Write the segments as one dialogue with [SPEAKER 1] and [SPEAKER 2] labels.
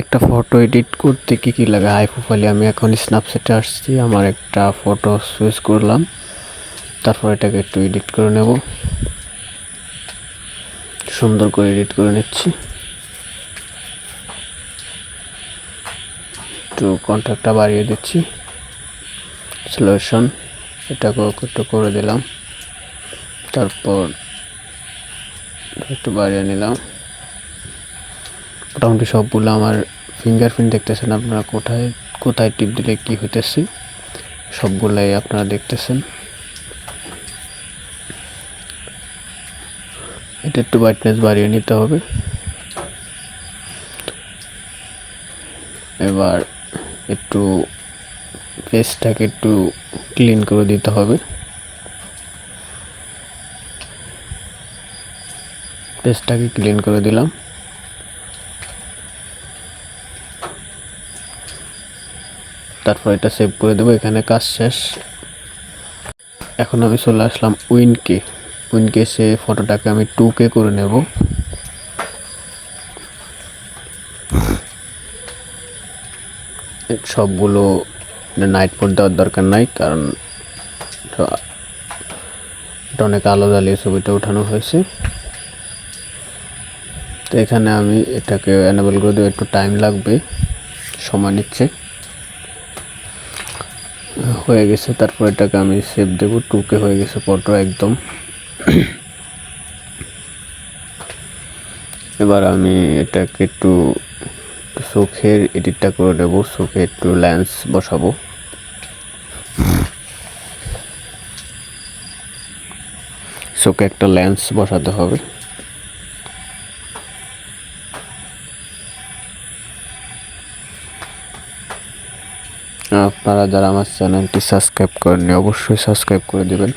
[SPEAKER 1] একটা photo edit করতে কী কী লাগে? হাই প্রোফাইলে আমি এখন স্ন্যাপচ্যাটে আসছি, আমার একটা ফটো চুজ করলাম। তারপর এটাকে একটু এডিট করে নেব। সুন্দর করে এডিট করে নিচ্ছি। একটু কন্ট্রাক্টটা বাড়িয়ে দিচ্ছি। সলিউশন এটাকেও একটু করে দিলাম। তারপর একটু বাড়িয়ে নিলাম। মোটামুটি সবগুলো আমার ফিঙ্গারপ্রিন্ট দেখতেছেন আপনারা কোথায় কোথায় টিপ দিলে কি হইতেছে, সবগুলাই আপনারা দেখতেছেন। এটা একটু ব্রাইটনেস বাড়িয়ে নিতে হবে। এবার একটু ফেসটাকে একটু ক্লিন করে দিতে হবে। পেস্টটাকে ক্লিন করে দিলাম। তারপর এটা সেভ করে দেবো, এখানে কাজ শেষ। এখন আমি চলে আসলাম উইনকে উইনকে সে ফটোটাকে আমি টু কে করে নেব। সবগুলো নাইট মোড দেওয়ার দরকার নাই, কারণ এটা- অনেক আলো জ্বালিয়ে ছবিটা ওঠানো হয়েছে। তো এখানে আমি এটাকে অ্যানেবল করে দেবো, একটু টাইম লাগবে, সময় নিচ্ছে। হয়ে গেছে, তারপর এটাকে আমি সেভ দেবো টুকে হয়ে গেছে ফটো একদম। এবার আমি এটাকে একটু চোখের এডিটটা করে দেবো চোখে একটু লেন্স বসাবো। চোখে একটা লেন্স বসাতে হবে। আপনারা যারা আমার চ্যানেলটি সাবস্ক্রাইব করেননি, অবশ্যই সাবস্ক্রাইব করে দেবেন।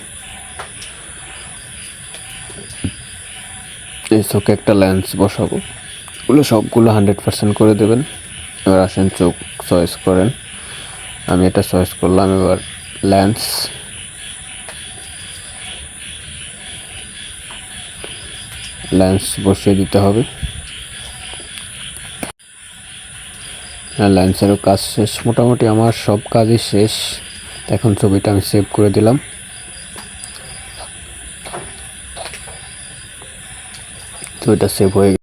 [SPEAKER 1] এই চোখে একটা লেন্স বসাবো। ওগুলো সবগুলো হান্ড্রেড পার্সেন্ট করে দেবেন। এবার আসেন চোখ চয়েস করেন। আমি এটা চয়েস করলাম, এবার লেন্স লেন্স বসিয়ে দিতে হবে। হ্যাঁ লেন্সেরও কাজ শেষ। মোটামুটি আমার সব কাজই শেষ। এখন ছবিটা আমি সেভ করে দিলাম। ছবিটা সেভ হয়ে